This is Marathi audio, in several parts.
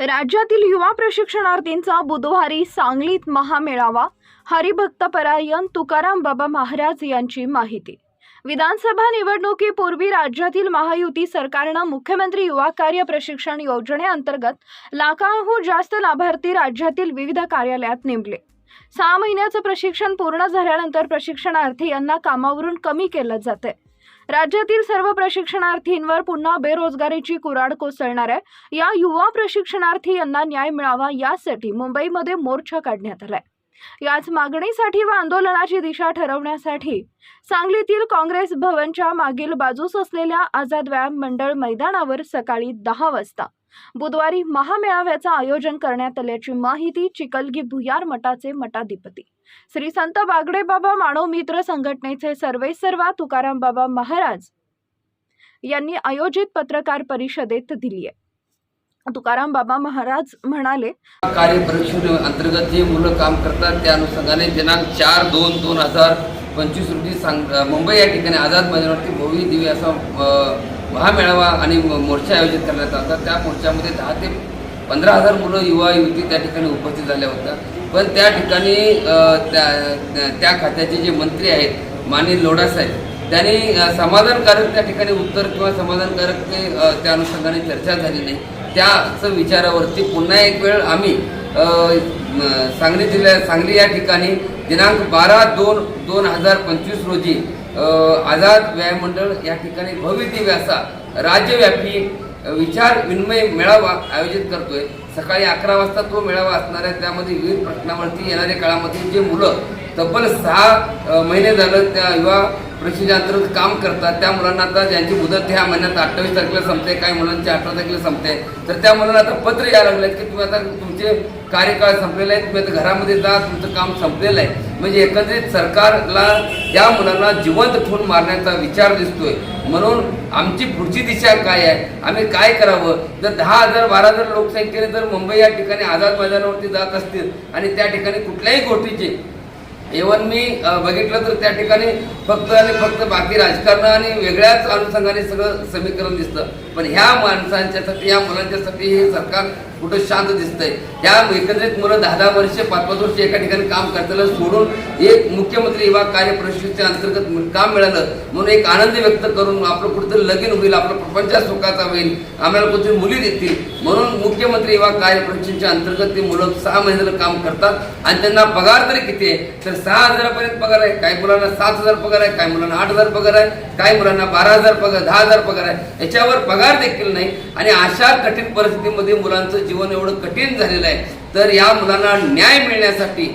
राज्यातील युवा प्रशिक्षणार्थींचा बुधवारी सांगलीत महामेळावा. हरिभक्तपरायण तुकाराम बाबा महाराज यांची माहिती. विधानसभा निवडणुकीपूर्वी राज्यातील महायुती सरकारनं मुख्यमंत्री युवा कार्य प्रशिक्षण योजनेअंतर्गत लाखांहून जास्त लाभार्थी राज्यातील विविध कार्यालयात नेमले. सहा महिन्याचं प्रशिक्षण पूर्ण झाल्यानंतर प्रशिक्षणार्थी यांना कामावरून कमी केलं जाते राज्यातील सर्व प्रशिक्षणार्थींवर पुन्हा बेरोजगारीची कुराड कोसळणार आहे. या युवा प्रशिक्षणार्थी यांना न्याय मिळावा यासाठी मुंबईमध्ये मोर्चा काढण्यात आलाय. याच मागणीसाठी व आंदोलनाची दिशा ठरवण्यासाठी सांगलीतील काँग्रेस भवनच्या मागील बाजूस असलेल्या आझाद व्यायाम मंडळ मैदानावर सकाळी दहा वाजता बुधवारी महामेळाव्याचं आयोजन करण्यात आल्याची माहिती चिकलगी भुयार मठाचे मठाधिपती. श्री संत बागडे बाबा मानव मित्र संघटनेचे सर्वे सर्वा तुकाराम बाबा महाराज यांनी आयोजित पत्रकार परिषदेत दिली आहे तुकाराम बाबा महाराज म्हणाले कार्यपरीक्षण अंतर्गत जे मुलं काम करतात त्या अनुषंगाने दिनांक चार दोन दोन हजार पंचवीस रोजी सांग मुंबई या ठिकाणी आझाद मैदानावरती भव्य दिव्य असा महामेळावा आणि मोर्चा आयोजित करण्यात आला. त्या मोर्चामध्ये दहा ते पंधरा हजार मुलं युवा युवती त्या ठिकाणी उपस्थित झाल्या होत्या. पण त्या ठिकाणी त्या त्या- खात्याचे जे मंत्री आहेत माननीय लोढासाहेब त्यांनी समाधानकारक त्या ठिकाणी उत्तर किंवा समाधानकारक ते त्या अनुषंगाने चर्चा झाली नाही. त्याचं विचारावरती पुन्हा एक वेळ आम्ही सांगली जिल्ह्या सांगली या ठिकाणी दिनांक बारा दोन दोन हजार पंचवीस रोजी आझाद व्यायाम मंडळ या ठिकाणी भव्य दिव्य असा राज्यव्यापी विचार विनिमय मेळावा आयोजित करतोय. सकाळी अकरा वाजता तो मेळावा असणार आहे. त्यामध्ये विविध प्रश्नावरती येणाऱ्या काळामध्ये जे मुलं तब्बल सहा महिने झालं त्या युवा प्रशिक्षणांतर्गत काम करतात. त्या मुलांना आता ज्यांची मुदत ह्या महिन्यात अठ्ठावीस तारखेला संपते काही मुलांची अठरा तारखेला संपते. तर त्या मुलांना आता पत्र यायला लागले की तुम्ही आता तुमचे कार्यकाळ संपलेले आहे तुम्ही आता घरामध्ये जा तुमचं काम संपलेलं आहे. म्हणजे एकंदरीत सरकारला या मुलांना जिवंत ठेवून मारण्याचा विचार दिसतोय. म्हणून आमची पुढची दिशा काय आहे? आम्ही काय करावं? जर दहा हजार बारा हजार लोकसंख्येने जर मुंबई या ठिकाणी आझाद मैदानावरती जात असतील आणि त्या ठिकाणी कुठल्याही गोष्टीचे इव्हन मी बघितलं तर त्या ठिकाणी फक्त आणि फक्त बाकी राजकारण आणि वेगळ्याच अनुषंगाने सगळं समीकरण दिसतं. पण ह्या माणसांच्यासाठी या मुलांच्यासाठी हे सरकार कुठं शांत दिसतंय. त्या एकत्रित मुलं दहा दहा वर्ष पाच पाच वर्ष एका ठिकाणी काम करताना सोडून एक मुख्यमंत्री युवा कार्य परिषदेच्या अंतर्गत काम मिळालं. म्हणून एक आनंद व्यक्त करून आपलं कुठेतरी लगीन होईल आपलं प्रपंच सुखाचा होईल. आम्हाला कुठे मुली देतील. म्हणून मुख्यमंत्री युवा कार्य परिषदेच्या अंतर्गत ते मुलं सहा महिन्याला काम करतात. आणि त्यांना पगार तरी किती आहे? तर सहा हजारापर्यंत पगार आहे. काही मुलांना सात हजार पगार आहे काही मुलांना आठ हजार पगार आहे काही मुलांना बारा हजार पगार दहा हजार पगार आहे. याच्यावर पगार देखील नाही. आणि अशा कठीण परिस्थितीमध्ये मुलांचं जीवन एवढं कठीण झालेलं आहे. तर या मुलांना न्याय मिळण्यासाठी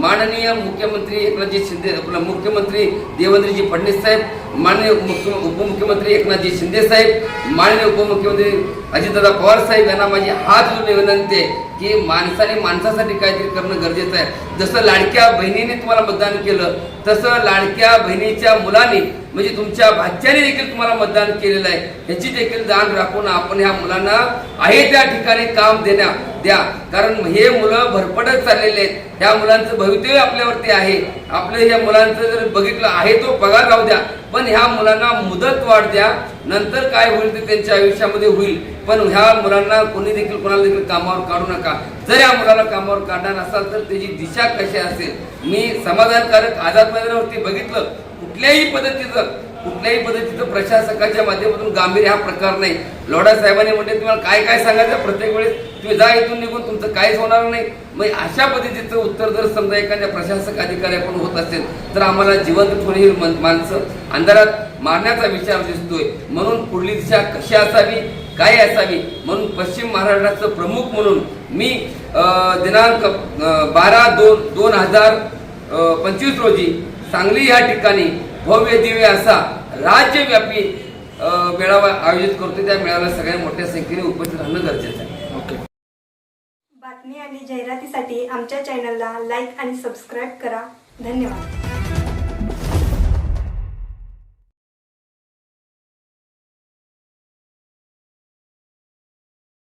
माननीय मुख्यमंत्री एकनाथजी शिंदे आपला मुख्यमंत्री देवेंद्रजी फडणवीस साहेब माननीय मुख्य उपमुख्यमंत्री एकनाथजी शिंदे साहेब माननीय उपमुख्यमंत्री अजितदादा पवार साहेब यांना माझी हात जोडून विनंती आहे की माणसाने माणसासाठी काहीतरी करणं गरजेचं आहे. जसं लाडक्या बहिणीने तुम्हाला मतदान केलं तसं लाडक्या बहिणीच्या मुलांनी म्हणजे तुमच्या भाच्याने देखील तुम्हाला मतदान केलेलं आहे. ह्याची देखील जाण राखून आपण ह्या मुलांना आहे त्या ठिकाणी काम देण्या द्या. कारण हे मुलं भरपटत चाललेले आहेत. ह्या मुलांचं भवितव्य आपल्यावरती आहे. आपलं ह्या मुलांचं जर बघितलं आहे तो पगार राहू द्या. पण ह्या मुलांना मुदत वाढ द्या. नंतर काय होईल ते त्यांच्या आयुष्यामध्ये होईल. पण ह्या मुलांना कोणी देखील कोणाला देखील कामावर काढू नका. जर या मुलाला कामावर काढणार असाल तर त्याची दिशा कशी असेल? मी समाधानकारक आझाद मैदानावरती बघितलं. कुठल्याही पद्धतीचं कुठल्याही पद्धतीचं प्रशासकाच्या माध्यमातून गांभीर्य हा प्रकार नाही. लोढा साहेबांनी म्हणजे तुम्हाला काय काय सांगायचं? प्रत्येक वेळेस तुम्ही जा इथून निघून तुमचं काहीच होणार नाही. मग अशा पद्धतीचं उत्तर जर समजा एखाद्या प्रशासक अधिकाऱ्याकडून होत असेल तर आम्हाला जिवंत ठेवून ही माणसं अंधारात मारण्याचा विचार दिसतोय. म्हणून पुढली दिशा कशी असावी काय असावी? म्हणून पश्चिम महाराष्ट्राचं प्रमुख म्हणून मी दिनांक बारा दोन दोन हजार पंचवीस रोजी सांगली या ठिकाणी भव्य दिव्य असा राज्यव्यापी मेळावा आयोजित करतो त्या मेळाव्याला सगळ्या मोठ्या संख्येने उपस्थित राहणं गरजेचं आहे. बातमी आणि जाहिरातीसाठी आमच्या चॅनलला लाईक आणि सबस्क्राईब करा. धन्यवाद.